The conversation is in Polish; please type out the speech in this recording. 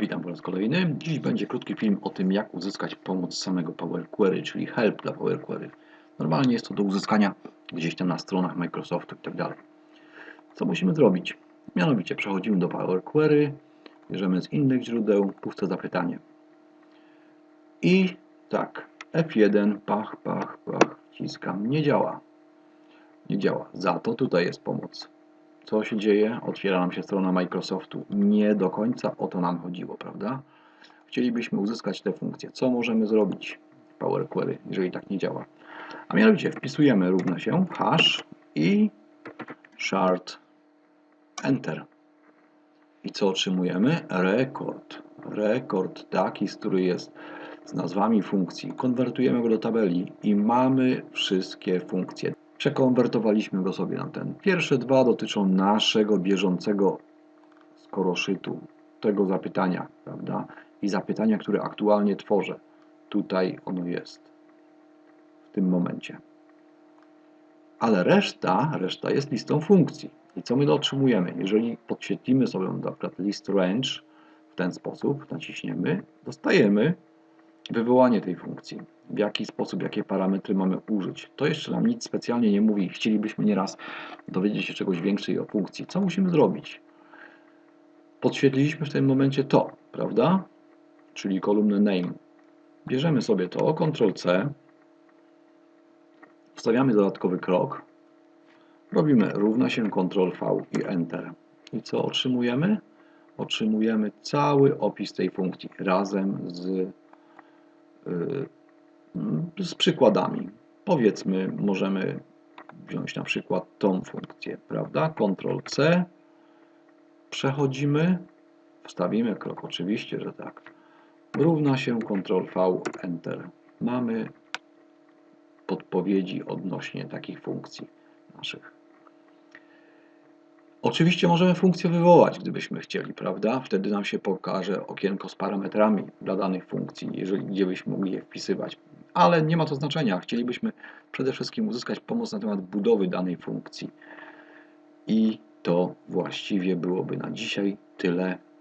Witam po raz kolejny. Dziś będzie krótki film o tym, jak uzyskać pomoc samego Power Query, czyli help dla Power Query. Normalnie jest to do uzyskania gdzieś tam na stronach Microsoftu i tak dalej. Co musimy zrobić? Mianowicie przechodzimy do Power Query, bierzemy z innych źródeł, puste zapytanie. I tak, F1, pach, pach, pach, wciskam, nie działa. Nie działa. Za to tutaj jest pomoc. Co się dzieje? Otwiera nam się strona Microsoftu. Nie do końca o to nam chodziło, prawda? Chcielibyśmy uzyskać te funkcje. Co możemy zrobić w Power Query, jeżeli tak nie działa? A mianowicie wpisujemy równa się hash i shard enter. I co otrzymujemy? Rekord. Rekord taki, który jest z nazwami funkcji. Konwertujemy go do tabeli i mamy wszystkie funkcje. Przekonwertowaliśmy go sobie na ten. Pierwsze dwa dotyczą naszego bieżącego skoroszytu, tego zapytania, prawda? I zapytania, które aktualnie tworzę. Tutaj ono jest. W tym momencie. Ale reszta, reszta jest listą funkcji. I co my otrzymujemy? Jeżeli podświetlimy sobie na przykład list range w ten sposób, naciśniemy, dostajemy wywołanie tej funkcji. W jaki sposób, jakie parametry mamy użyć. To jeszcze nam nic specjalnie nie mówi. Chcielibyśmy nieraz dowiedzieć się czegoś więcej o funkcji. Co musimy zrobić? Podświetliliśmy w tym momencie to, prawda? Czyli kolumnę name. Bierzemy sobie to, Ctrl-C, wstawiamy dodatkowy krok, robimy równa się Ctrl-V i Enter. I co otrzymujemy? Otrzymujemy cały opis tej funkcji razem z z przykładami. Powiedzmy, możemy wziąć na przykład tą funkcję, prawda? Ctrl C, przechodzimy, wstawimy krok, oczywiście, że tak. Równa się Ctrl V, Enter. Mamy podpowiedzi odnośnie takich funkcji naszych. Oczywiście możemy funkcję wywołać, gdybyśmy chcieli, prawda? Wtedy nam się pokaże okienko z parametrami dla danych funkcji, jeżeli gdzie byśmy mogli je wpisywać. Ale nie ma to znaczenia. Chcielibyśmy przede wszystkim uzyskać pomoc na temat budowy danej funkcji. I to właściwie byłoby na dzisiaj tyle.